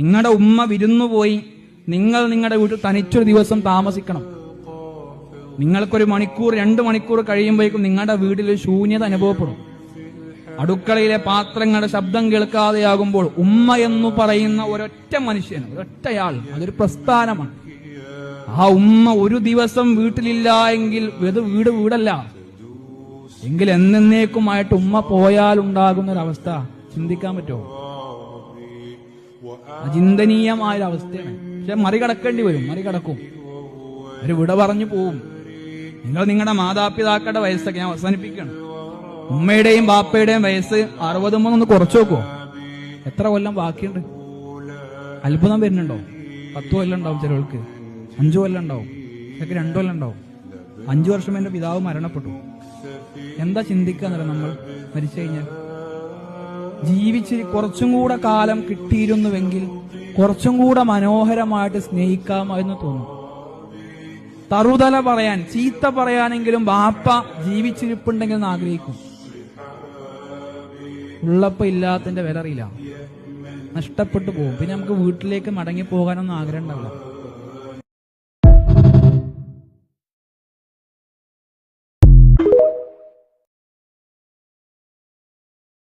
നിങ്ങളുടെ ഉമ്മ വിരുന്നുപോയി നിങ്ങൾ നിങ്ങളുടെ വീട്ടിൽ തനിച്ചൊരു ദിവസം താമസിക്കണം. നിങ്ങൾക്കൊരു മണിക്കൂർ രണ്ട് മണിക്കൂർ കഴിയുമ്പോഴേക്കും നിങ്ങളുടെ വീട്ടിൽ ശൂന്യത അനുഭവപ്പെടും. അടുക്കളയിലെ പാത്രങ്ങളുടെ ശബ്ദം കേൾക്കാതെയാകുമ്പോൾ ഉമ്മ എന്ന് പറയുന്ന ഒരൊറ്റ മനുഷ്യൻ ഒരൊറ്റയാൾ അതൊരു പ്രസ്ഥാനമാണ്. ആ ഉമ്മ ഒരു ദിവസം വീട്ടിലില്ല എങ്കിൽ ഇത് വീട് വീടല്ല. എങ്കിൽ എന്നേക്കുമായിട്ട് ഉമ്മ പോയാൽ ഉണ്ടാകുന്ന ഒരു അവസ്ഥ ചിന്തിക്കാൻ പറ്റുമോ? അചിന്തനീയമായ ഒരു അവസ്ഥയാണ് പക്ഷെ മറികടക്കേണ്ടി വരും മറികടക്കും. ഒരു വിട പറഞ്ഞു പോവും. നിങ്ങൾ നിങ്ങളുടെ മാതാപിതാക്കളുടെ വയസ്സൊക്കെ ഞാൻ അവസാനിപ്പിക്കണം ഉമ്മയുടെയും ബാപ്പയുടെയും വയസ്സ് അറുപത് മൂന്നൊന്ന് കുറച്ചു നോക്കുമോ എത്ര കൊല്ലം ബാക്കിയുണ്ട്? അത്ഭുതം വരുന്നുണ്ടോ? പത്ത് കൊല്ലം ഉണ്ടാവും ചിലർക്ക് അഞ്ചു കൊല്ലം ഉണ്ടാവും. ചിലക്ക് രണ്ടു കൊല്ലം ഉണ്ടാവും. അഞ്ചു വർഷം എന്റെ പിതാവ് മരണപ്പെട്ടു. എന്താ ചിന്തിക്കാന്നല്ല നമ്മൾ? മരിച്ചു കഴിഞ്ഞാൽ? ജീവിച്ച് കുറച്ചും കൂടെ കാലം കിട്ടിയിരുന്നുവെങ്കിൽ കുറച്ചും കൂടെ മനോഹരമായിട്ട് സ്നേഹിക്കാമായിരുന്നു തോന്നും. തറുതല പറയാൻ ചീത്ത പറയാനെങ്കിലും ബാപ്പ ജീവിച്ചിരിപ്പുണ്ടെങ്കിൽ എന്ന് ആഗ്രഹിക്കും. ഉള്ളപ്പോ ഇല്ലാത്തതിന്റെ വില അറിയില്ല നഷ്ടപ്പെട്ടു പോകും. പിന്നെ നമുക്ക് വീട്ടിലേക്ക് മടങ്ങി പോകാനൊന്നും ആഗ്രഹം ഉണ്ടാവില്ല.